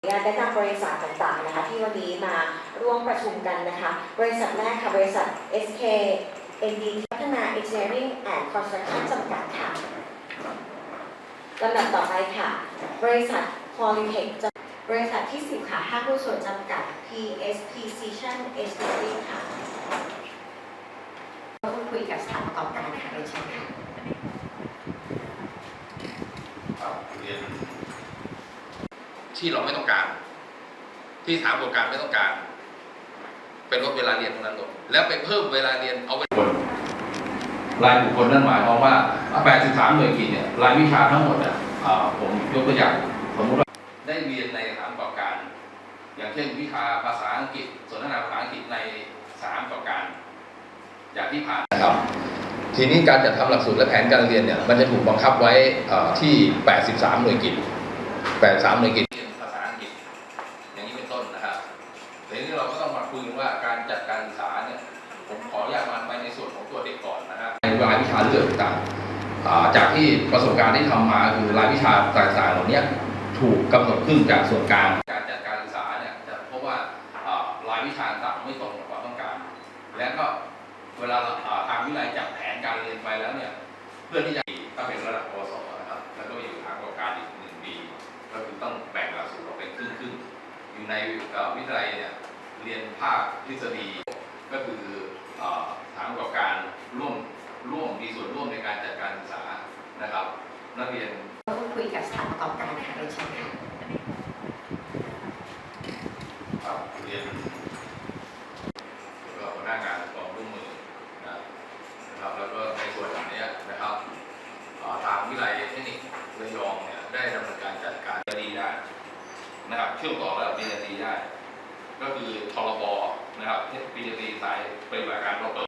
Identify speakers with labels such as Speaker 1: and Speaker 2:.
Speaker 1: อนุญาตแนะนำบริษัทต่างๆนะคะที่วันนี้มาร่วมประชุมกันนะคะบริษัทแรกค่ะบริษัท SK ND พัฒนา Engineering and Construction จำกัดค่ะลำดับต่อไปค่ะ บริษัท Polytech จำบริษัทที่ 10 ค่ะห้างหุ้นส่วนจำกัด PS Precision Engineering ค่ะเราพูดคุยกับสถานประกอบการค่ะเรียนเชิญค่ะ
Speaker 2: ครับเรียน ที่เราไม่ต้องการ ที่สถานประกอบการไม่ต้องการ เป็นลดเวลาเรียนตรงนั้นลงแล้วไปเพิ่มเวลาเรียนเอาไว้รายบุคคลนั่นหมายความว่า 83 หน่วยกิจเนี่ยรายวิชาทั้งหมดอะผมยกตัวอย่างสมมติว่าได้เรียนในสถานประกอบการ อย่างเช่นวิชาภาษาอังกฤษสนทนาภาษาอังกฤษในสถานประกอบการ อย่างที่ผ่านนะครับ ทีนี้การจัดทำหลักสูตรและแผนการเรียนเนี่ยมันจะถูกบังคับไว้ที่ 83 หน่วยกิจ 83 หน่วยกิจ ต้องมาคุยกันว่าการจัดการศึกษาเนี่ยผมขออนุญาตมาไปในส่วนของตัวเด็กก่อนนะฮะในรายวิชาเลือกต่างจากที่ประสบการณ์ที่ทำมาคือรายวิชาต่างๆเหล่านี้ถูกกำหนดขึ้นจากส่วนกลางการจัดการศึกษาเนี่ยจะพบว่าอ่ารายวิชาต่างไม่ตรงกับความต้องการ แล้วก็เวลาทางวิทยาลัยจัดแผนการเรียนไปแล้วเนี่ยเพื่อที่จะถ้าเป็นระดับปวสนะครับแล้วก็มีอยู่ทางประกอบการอีกหนึ่งปีก็คือต้องแบ่งหลักสูตรออกเป็นครึ่งๆอยู่ในวิทยาลัยเนี่ย เรียนภาคทฤษฎี ก็คือเอ่อสถานประกอบการร่วมร่วมมีส่วนร่วมในการจัดการศึกษานะครับ นักเรียน
Speaker 1: เราพูดคุยกับสถานประกอบการค่ะเรียนเชิญค่ะ
Speaker 2: ครับเรียนแล้วก็หัวหน้างานกองร่วมมือนะครับแล้วก็ในส่วนอันเนี้ยนะครับเอ่อทางวิทยาลัยเทคนิคระยองเนี่ยได้ดำเนินการจัดการดีได้นะครับเชื่อมต่อระดับปริญญาตรีได้ ก็คือทรบนะครับปริญญาตรีสายปฏิบัติการเราเปิด